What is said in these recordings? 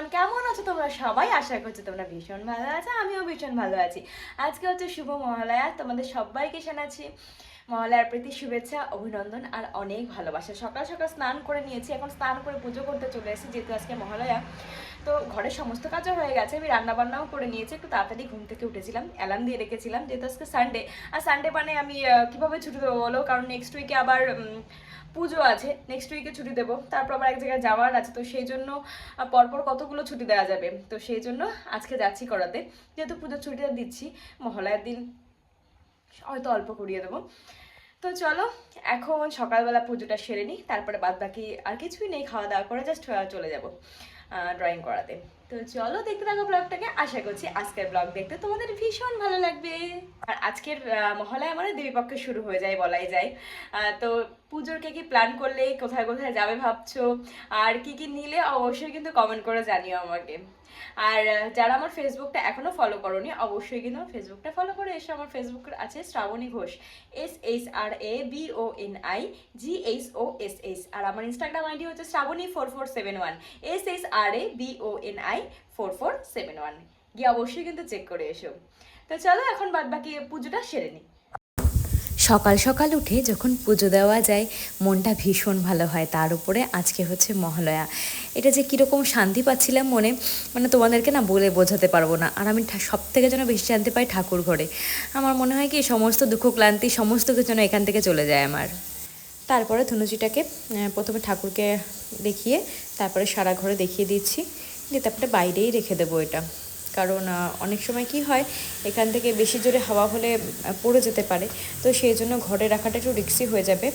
Everyone কেমন আছো তোমরা? সবাই আশা করছ তোমরা ভীষণ ভালো আছো, আমিও ভীষণ ভালো আছি। আজকে হচ্ছে শুভ মহালয়া, তোমাদের সবাইকে জানাচ্ছি। মহালয়ার প্রতি, শুভেচ্ছা, অভিনন্দন আর অনেক ভালোবাসা। সকাল সকাল স্নান করে নিয়েছি, এখন স্নান করে পুজো করতে চলে এসেছি, যেহেতু আজকে মহালয়া। তো ঘরের সমস্ত কাজও হয়ে গেছে, আমি রান্না বান্নাও করে নিয়েছি, একটু তাড়াতাড়ি ঘুম থেকে উঠেছিলাম অ্যালার্ম দিয়ে রেখেছিলাম, যেহেতু আজকে সানডে আর সানডে মানে আমি কীভাবে ছুটি দেবো বলো? কারণ নেক্সট উইকে আবার পুজো আছে নেক্সট উইকে ছুটি দেবো। তারপর আবার এক জায়গায় যাওয়ার আছে, তো সেই জন্য পরপর কতগুলো ছুটি দেওয়া যাবে? তো সেই জন্য আজকে যাচ্ছি করাতে। যেহেতু পুজোর ছুটিটা দিচ্ছি, মহালয়ার দিন হয়তো অল্প করিয়ে দেবো। তো চলো, এখন সকালবেলা পুজোটা সেরে নিই, তারপরে বাদ বাকি আর কিছুই নেই, খাওয়া দাওয়া করে জাস্ট চলে যাব ড্রয়িং করাতে। তো চলো দেখতে থাকো ব্লগটাকে। আশা করছি আজকের ব্লগ দেখতে তোমাদের ভীষণ ভালো লাগবে। আর আজকের মহালয়া মানে দেবীপক্ষে শুরু হয়ে যায় বলাই যায়। তো পুজোর কে কি প্ল্যান করলে, কোথায় কোথায় যাবে ভাবছ? আর কি কি নিলে অবশ্যই কিন্তু কমেন্ট করে জানিও আমাকে। আর যারা আমার ফেসবুকটা এখনও ফলো করোনি, অবশ্যই কিন্তু আমার ফেসবুকটা ফলো করে এসে। আমার ফেসবুক আছে Shrabani Ghosh S H R A B O N I G H O S S আর আমার ইনস্টাগ্রাম আইডি হচ্ছে Shrabani four four seven one S H R A B O N I four four seven one গিয়ে অবশ্যই কিন্তু check করে এসো। তো চলো, এখন বাদ বাকি পুজোটা সেরে নিই। সকাল সকাল উঠে যখন পুজো দেওয়া যায়, মনটা ভীষণ ভালো হয়। তার উপরে আজকে হচ্ছে মহালয়া। এটা যে কীরকম শান্তি পাচ্ছিলাম মনে মানে তোমাদেরকে না বলে বোঝাতে পারব না। আর আমি সব থেকে যেন বেশি শান্তি পাই ঠাকুর ঘরে। আমার মনে হয় কি, সমস্ত দুঃখ, ক্লান্তি, সমস্ত কিছু যেন এখান থেকে চলে যায় আমার। তারপরে ধনুচিটাকে প্রথমে ঠাকুরকে দেখিয়ে, তারপরে সারা ঘরে দেখিয়ে দিচ্ছি। দিয়ে তারপরে বাইরেই রেখে দেবো এটা। কারণ অনেক সময় কি হয়, এখান থেকে বেশি জোরে হাওয়া হলে পড়ে যেতে পারে। তো সেই জন্য ঘরে রাখাটা একটু রিক্সি হয়ে যাবে।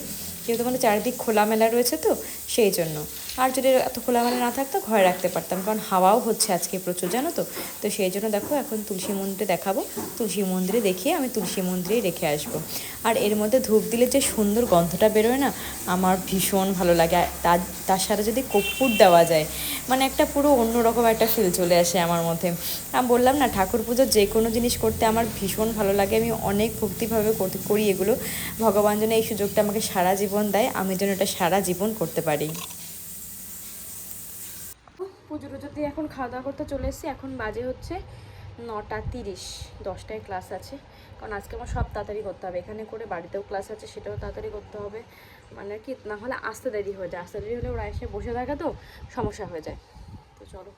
যেহেতু মানে চারিদিক খোলামেলা রয়েছে তো, সেই জন্য। আর যদি এত খোলামেলা না থাকতো, ঘরে রাখতে পারতাম, কারণ হাওয়াও হচ্ছে আজকে প্রচুর, জানো তো? তো সেই জন্য দেখো, এখন তুলসী মন্দিরে দেখাবো। তুলসী মন্দিরে দেখিয়ে আমি তুলসী মন্দিরেই রেখে আসব। আর এর মধ্যে ধূপ দিলে যে সুন্দর গন্ধটা বেরোয় না, আমার ভীষণ ভালো লাগে। তার তার সাথে যদি কর্পূর দেওয়া যায় মানে একটা পুরো অন্যরকম একটা ফিল চলে আসে আমার মধ্যে। আমি বললাম না, ঠাকুর পুজোর যে কোনো জিনিস করতে আমার ভীষণ ভালো লাগে। আমি অনেক ভক্তিভাবে করি এগুলো। ভগবান যেন এই সুযোগটা আমাকে সারা জীবন দেয়, আমি যেন এটা সারা জীবন করতে পারি। পুজো দিয়ে এখন খাওয়া দাওয়া করতে চলে এসেছি। এখন বাজে হচ্ছে নটা তিরিশ, দশটায় ক্লাস আছে। কারণ আজকে আমার সব তাড়াতাড়ি করতে হবে। এখানে করে বাড়িতেও ক্লাস আছে, সেটাও তাড়াতাড়ি করতে হবে। মানে কি, না হলে আসতে দেরি হয়ে যায়। আসতে দেরি হলে ওরা এসে বসে থাকে তো, সমস্যা হয়ে যায়। তো চলো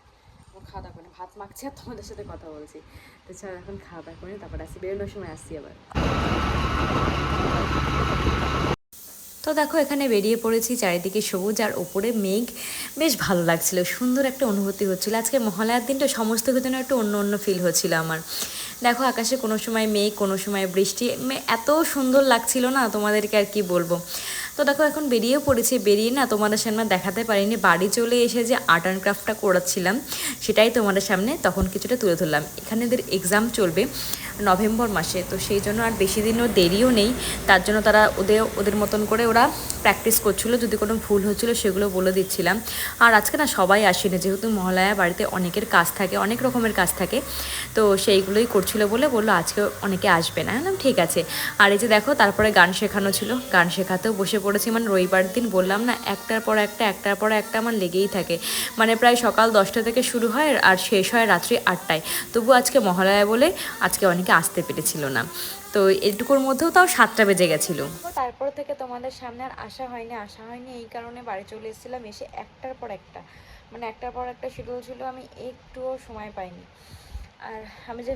খাওয়া দাওয়া করে ভাত মাখছি আর তোমাদের সাথে কথা বলছি। তো চলো, এখন খাওয়া দাওয়া করে তারপর আসি। বেরোনোর সময় আসছি আবার। তো দেখো, এখানে বেরিয়ে পড়েছি, চারিদিকে সবুজ আর ওপরে মেঘ। বেশ ভালো লাগছিল, সুন্দর একটা অনুভূতি হচ্ছিল। আজকে মহালয়ার দিনটা সমস্ত যেন একটু অন্য অন্য ফিল হচ্ছিল আমার। দেখো, আকাশে কোনো সময় মেঘ, কোনো সময় বৃষ্টি এত সুন্দর লাগছিল না, তোমাদেরকে আর কি বলব। তো দেখো, এখন বেরিয়েও পড়েছি, বেরিয়ে না তোমাদের সামনে দেখাতে পারিনি। বাড়ি চলে এসে যে আর্ট অ্যান্ড ক্রাফটটা করাচ্ছিলাম, সেটাই তোমাদের সামনে তখন কিছুটা তুলে ধরলাম। এখানে এদের এক্সাম চলবে। নভেম্বর মাসে, তো সেই জন্য আর বেশি দিনও দেরিও নেই। তার জন্য তারা ওদের ওদের মতন করে ওরা প্র্যাকটিস করছিল। যদি কোনো ভুল হচ্ছিল, সেগুলো বলে দিচ্ছিলাম। আর আজকে না সবাই আসেনি, যেহেতু মহালয়া বাড়িতে অনেকের কাজ থাকে, অনেক রকমের কাজ থাকে। তো সেইগুলোই করছিল বলে বলল, আজকে অনেকে আসবে না। হ্যাঁ ঠিক আছে। আর এই যে দেখো, তারপরে গান শেখানো ছিল। গান শেখাতেও বসে পড়েছি। মানে রবিবার দিন বললাম না, একটার পর একটা, একটার পর একটা আমার লেগেই থাকে। মানে প্রায় সকাল দশটা থেকে শুরু হয়, আর শেষ হয় রাত্রি আটটায়। তবু আজকে মহালয়া বলে, আজকে অনেকে আসতে পেরেছিল না। তো এটুকুর মধ্যেও তাও সাতটা বেজে গেছিল। তারপর থেকে তোমাদের সামনে আর আসা হয়নি। আসা হয়নি এই কারণে বাড়ি চলে এসেছিলাম, এসে একটার পর একটা। মানে একটার পর একটা শিডিউল ছিল, আমি একটুও সময় পাইনি। আর আমি যে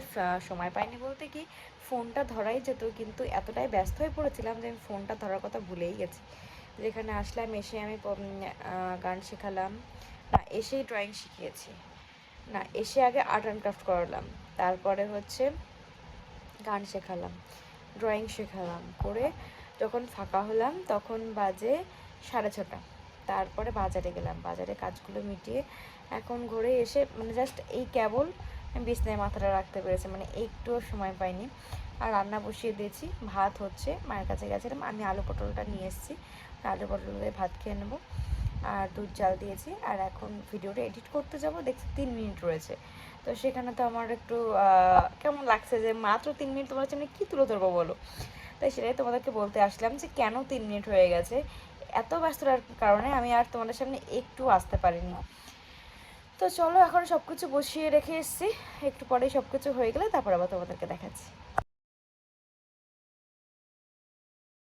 সময় পাইনি বলতে কি, ফোনটা ধরাই যেত, কিন্তু এতটাই ব্যস্ত হয়ে পড়েছিলাম যে আমি ফোনটা ধরার কথা ভুলেই গেছি। যেখানে আসলাম, এসে আমি গান শেখালাম। না, এসেই ড্রয়িং শিখিয়েছি। না, এসে আগে আর্ট অ্যান্ড ক্রাফট করালাম। তারপরে হচ্ছে গান শেখালাম ড্রয়িং শেখালাম, করে যখন ফাঁকা হলাম তখন বাজে সাড়ে ছটা। তারপরে বাজারে গেলাম, বাজারে কাজগুলো মিটিয়ে এখন ঘরে এসে মানে জাস্ট এই কেবল বিছনায় মাথাটা রাখতে পেরেছি মানে একটুও সময় পাইনি। আর রান্না বসিয়ে দিয়েছি, ভাত হচ্ছে, মায়ের কাছে গেছিলাম, আমি আলু পটলটা নিয়ে এসেছি, আলু পটল দিয়ে ভাত খেয়ে নেব। আর দুধ জাল দিয়েছি, আর এখন ভিডিওটা এডিট করতে যাব, দেখছি তিন মিনিট রয়েছে। তো সেখানে তো আমার একটু কেমন লাগছে যে মাত্র তিন মিনিট তোমার সামনে কী তুলে ধরবো বলো? তাই সেটাই তোমাদেরকে বলতে আসলাম যে কেন তিন মিনিট হয়ে গেছে? এত ব্যস্ততার কারণে আমি আর তোমাদের সামনে একটু আসতে পারিনি। তো চলো এখন সব কিছু বসিয়ে রেখে এসেছি, একটু পরে সব কিছু হয়ে গেলে তারপর আবার তোমাদেরকে দেখাচ্ছি।